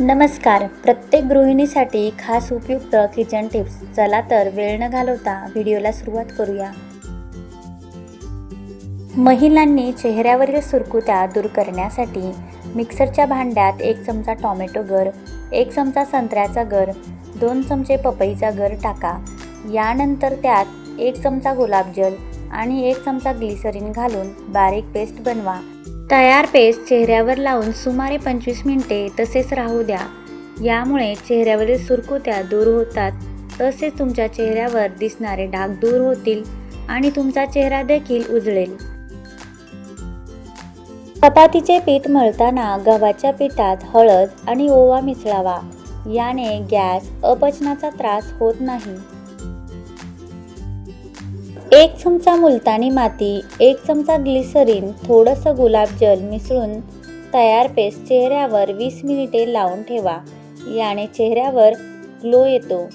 नमस्कार. प्रत्येक गृहिणीसाठी खास उपयुक्त किचन टिप्स चला तर वेळ न घालवता व्हिडिओला सुरुवात करूया. महिलांनी चेहऱ्यावरील सुरकुत्या दूर करण्यासाठी मिक्सरच्या भांड्यात एक चमचा टॉमॅटो गर एक चमचा संत्र्याचा गर दोन चमचे पपईचा गर टाका. यानंतर त्यात एक चमचा गुलाबजल आणि एक चमचा ग्लिसरीन घालून बारीक पेस्ट बनवा. तयार पेस्ट चेहऱ्यावर लावून सुमारे पंचवीस मिनिटे तसेच राहू द्या. यामुळे चेहऱ्यावरील सुरकुत्या दूर होतात. तसेच तुमच्या चेहऱ्यावर दिसणारे डाग दूर होतील आणि तुमचा चेहरा देखील उजळेल. चपातीचे पीठ मळताना गव्हाच्या पिठात हळद आणि ओवा मिसळावा. याने गॅस अपचनाचा त्रास होत नाही. एक चमचा मुलतानी माती एक चमचा ग्लिसरीन थोडंसं गुलाबजल मिसळून तयार पेस्ट चेहऱ्यावर वीस मिनिटे लावून ठेवा. याने चेहऱ्यावर ग्लो येतो.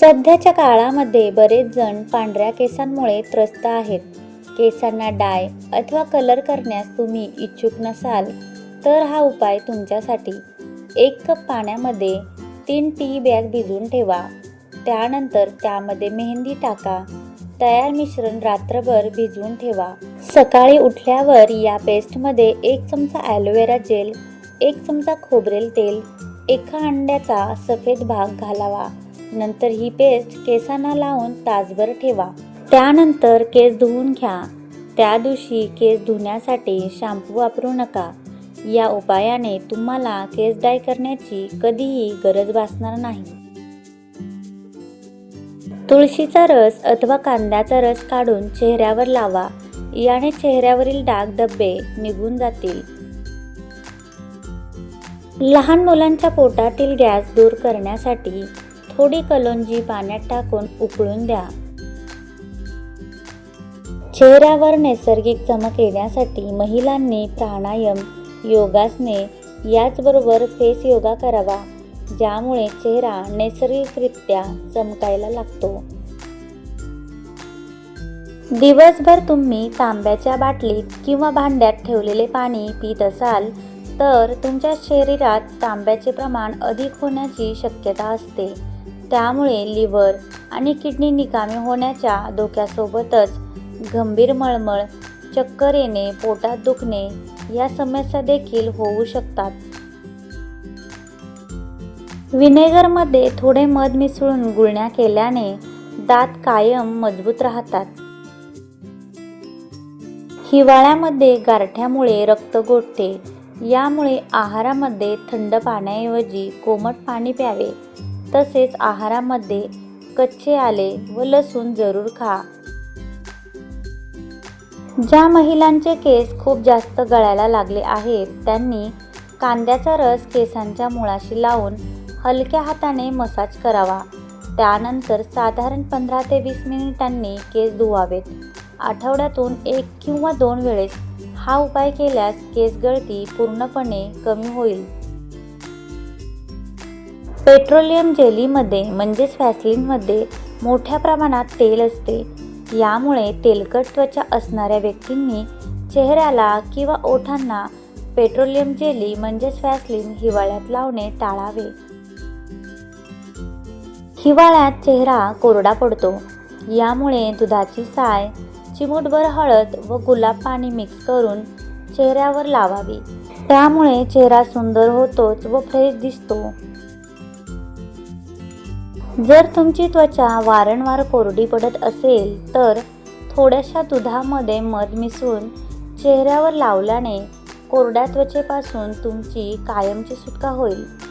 सध्याच्या काळामध्ये बरेच जण पांढऱ्या केसांमुळे त्रस्त आहेत. केसांना डाय अथवा कलर करण्यास तुम्ही इच्छुक नसाल तर हा उपाय तुमच्यासाठी. एक कप पाण्यामध्ये तीन टी बॅग भिजून ठेवा. त्यानंतर त्यामध्ये मेहंदी टाका. तयार मिश्रण रात्रभर भिजवून ठेवा. सकाळी उठल्यावर या पेस्टमध्ये एक चमचा ॲलोवेरा जेल एक चमचा खोबरेल तेल एका अंड्याचा सफेद भाग घालावा. नंतर ही पेस्ट केसांना लावून तासभर ठेवा. त्यानंतर केस धुवून घ्या. त्या दिवशी केस धुण्यासाठी शॅम्पू वापरू नका. या उपायाने तुम्हाला केस डाय करण्याची कधीही गरज भासणार नाही. तुळशीचा रस अथवा कांद्याचा रस काढून चेहऱ्यावर लावा. याने चेहऱ्यावरील डाग धब्बे निघून जातील. लहान मुलांच्या पोटातील गॅस दूर करण्यासाठी थोडी कलोंजी पाण्यात टाकून उकळून द्या. चेहऱ्यावर नैसर्गिक चमक येण्यासाठी महिलांनी प्राणायाम योगासने याचबरोबर फेस योगा करावा. ज्यामुळे चेहरा नैसर्गिकरित्या चमकायला लागतो. दिवसभर तुम्ही तांब्याच्या बाटलीत किंवा भांड्यात ठेवलेले पाणी पित असाल तर तुमच्या शरीरात तांब्याचे प्रमाण अधिक होण्याची शक्यता असते. त्यामुळे लिव्हर आणि किडनी निकामी होण्याच्या धोक्यासोबतच गंभीर मळमळ चक्कर येणे पोटात दुखणे या समस्या देखील होऊ शकतात. व्हिनेगरमध्ये थोडे मध मिसळून गुळण्या केल्याने दात कायम मजबूत राहतात. हिवाळ्यामध्ये गारठ्यामुळे रक्त गोठते. यामुळे आहारामध्ये थंड पाण्याऐवजी कोमट पाणी प्यावे. तसेच आहारामध्ये कच्चे आले व लसूण जरूर खा. ज्या महिलांचे केस खूप जास्त गळायला लागले आहेत त्यांनी कांद्याचा रस केसांच्या मुळाशी लावून हलक्या हाताने मसाज करावा. त्यानंतर साधारण पंधरा ते वीस मिनिटांनी केस धुवावेत. आठवड्यातून एक किंवा दोन वेळेस हा उपाय केल्यास केस गळती पूर्णपणे कमी होईल. पेट्रोलियम जेलीमध्ये म्हणजेच व्हॅसलिनमध्ये मोठ्या प्रमाणात तेल असते. यामुळे तेलकट त्वचा असणाऱ्या व्यक्तींनी चेहऱ्याला किंवा ओठांना पेट्रोलियम जेली म्हणजेच व्हॅसलिन हिवाळ्यात लावणे टाळावे. हिवाळ्यात चेहरा कोरडा पडतो. यामुळे दुधाची साय चिमूटभर हळद व गुलाब पाणी मिक्स करून चेहऱ्यावर लावावी. त्यामुळे चेहरा सुंदर होतोच व फ्रेश दिसतो. जर तुमची त्वचा वारंवार कोरडी पडत असेल तर थोड्याशा दुधामध्ये मध मिसळून चेहऱ्यावर लावल्याने कोरड्या त्वचेपासून तुमची कायमची सुटका होईल.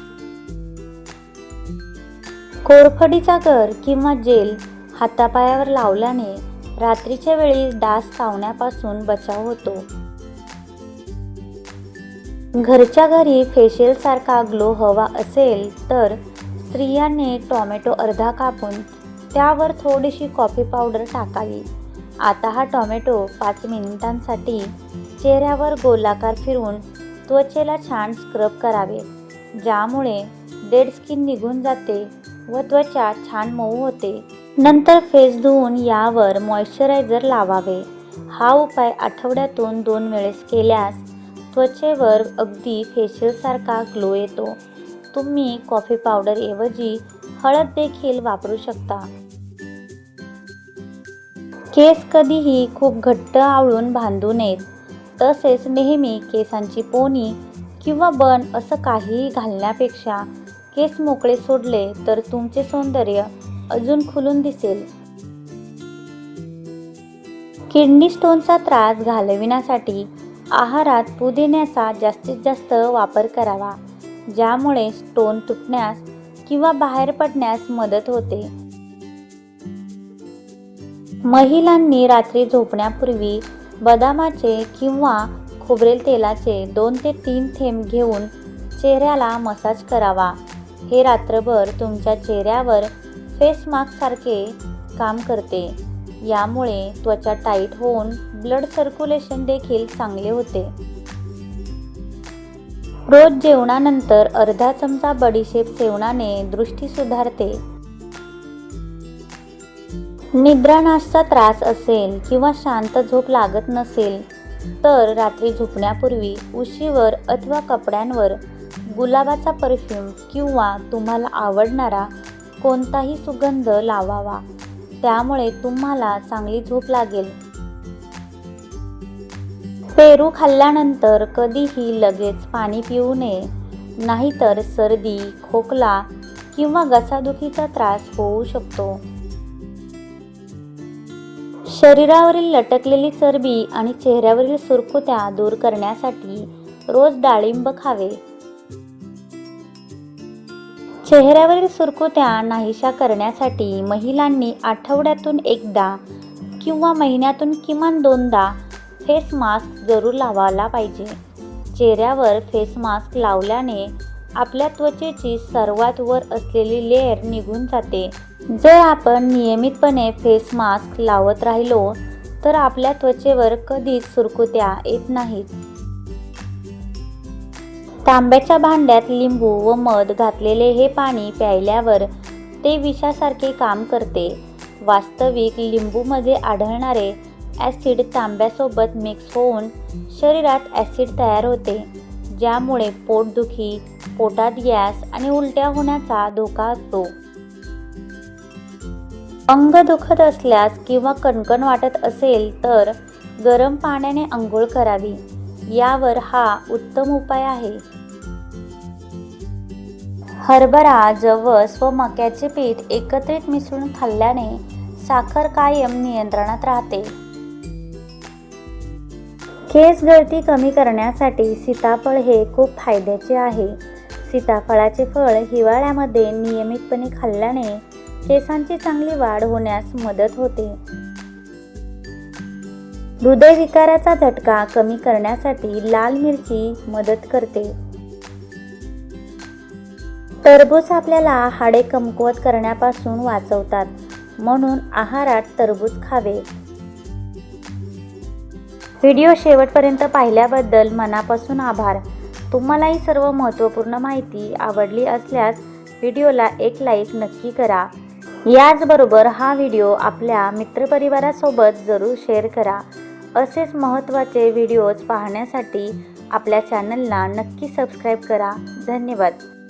कोरफडीचा गर किंवा जेल हातापायावर लावल्याने रात्रीच्या वेळी डास चावण्यापासून बचाव होतो. घरच्या घरी फेशियल सारखा ग्लो हवा असेल तर स्त्रियांनी टॉमॅटो अर्धा कापून त्यावर थोडीशी कॉफी पावडर टाकावी. आता हा टॉमॅटो पाच मिनिटांसाठी चेहऱ्यावर गोलाकार फिरून त्वचेला छान स्क्रब करावे ज्यामुळे डेड स्किन निघून जाते व त्वचा छान मऊ होते. नंतर फेस धुवून यावर मॉइश्चरायझर लावावे. हा उपाय आठवड्यातून दोन वेळेस केल्यास त्वचेवर अगदी फेशियलसारखा ग्लो येतो. तुम्ही कॉफी पावडरऐवजी हळद देखील वापरू शकता. केस कधीही खूप घट्ट आवळून बांधू नयेत. तसेच नेहमी केसांची पोनी किंवा बन असं काहीही घालण्यापेक्षा केस मोकळे सोडले तर तुमचे सौंदर्य अजून खुलून दिसेल. किडनी स्टोनचा त्रास घालविण्यासाठी आहारात पुदिन्याचा जास्तीत जास्त वापर करावा ज्यामुळे स्टोन तुटण्यास किंवा बाहेर पडण्यास मदत होते. महिलांनी रात्री झोपण्यापूर्वी बदामाचे किंवा खोबरेल तेलाचे दोन ते तीन थेंब घेऊन चेहऱ्याला मसाज करावा. हे रात्रभर तुमच्या चेहऱ्यावर फेस मास्कसारखे काम करते. यामुळे त्वचा टाईट होऊन ब्लड सर्क्युलेशन देखील चांगले होते. रोज जेवणानंतर अर्धा चमचा बडीशेप सेवनाने दृष्टी सुधारते. निद्रानाशचा त्रास असेल किंवा शांत झोप लागत नसेल तर रात्री झोपण्यापूर्वी उशीवर अथवा कपड्यांवर गुलाबाचा परफ्यूम किंवा तुम्हाला आवडणारा कोणताही सुगंध लावावा. त्यामुळे तुम्हाला चांगली झोप लागेल. पेरू खाल्ल्यानंतर कधीही लगेच पाणी पिऊ नये. नाहीतर सर्दी खोकला किंवा घसादुखीचा त्रास होऊ शकतो. शरीरावरील लटकलेली चरबी आणि चेहऱ्यावरील सुरकुत्या दूर करण्यासाठी रोज डाळिंब खावे. चेहऱ्यावरील सुरकुत्या नाहीशा करण्यासाठी महिलांनी आठवड्यातून एकदा किंवा महिन्यातून किमान दोनदा फेस मास्क जरूर लावायला पाहिजे. चेहऱ्यावर फेस मास्क लावल्याने आपल्या त्वचेची सर्वात वर असलेली लेअर निघून जाते. जर आपण नियमितपणे फेस मास्क लावत राहिलो तर आपल्या त्वचेवर कधीच सुरकुत्या येत नाहीत. तांब्याच्या भांड्यात लिंबू व मध घातलेले हे पाणी प्यायल्यावर ते विषासारखे काम करते. वास्तविक लिंबूमध्ये आढळणारे ॲसिड तांब्यासोबत मिक्स होऊन शरीरात ॲसिड तयार होते ज्यामुळे पोटदुखी पोटात गॅस आणि उलट्या होण्याचा धोका असतो. अंग दुखत असल्यास किंवा कणकण वाटत असेल तर गरम पाण्याने अंघोळ करावी. यावर हा उत्तम उपाय आहे. हरभरा जवस व मक्याचे पीठ एकत्रित मिसळून खाल्ल्याने साखर कायम नियंत्रणात राहते. केस गळती कमी करण्यासाठी सीताफळ हे खूप फायद्याचे आहे. सीताफळाचे फळ हिवाळ्यामध्ये नियमितपणे खाल्ल्याने केसांची चांगली वाढ होण्यास मदत होते. हृदयविकाराचा झटका कमी करण्यासाठी लाल मिरची मदत करते. टरबूज आपल्याला हाडे कमकुवत करण्यापासून वाचवतात. म्हणून आहारात टरबूज खावे. व्हिडिओ शेवटपर्यंत पाहिल्याबद्दल मनापासून आभार. तुम्हाला ही सर्व महत्त्वपूर्ण माहिती आवडली असल्यास व्हिडिओला एक लाईक नक्की करा. याचबरोबर हा व्हिडिओ आपल्या मित्रपरिवारासोबत जरूर शेअर करा. असेच महत्त्वाचे व्हिडिओज पाहण्यासाठी आपल्या चॅनलला नक्की सबस्क्राईब करा. धन्यवाद.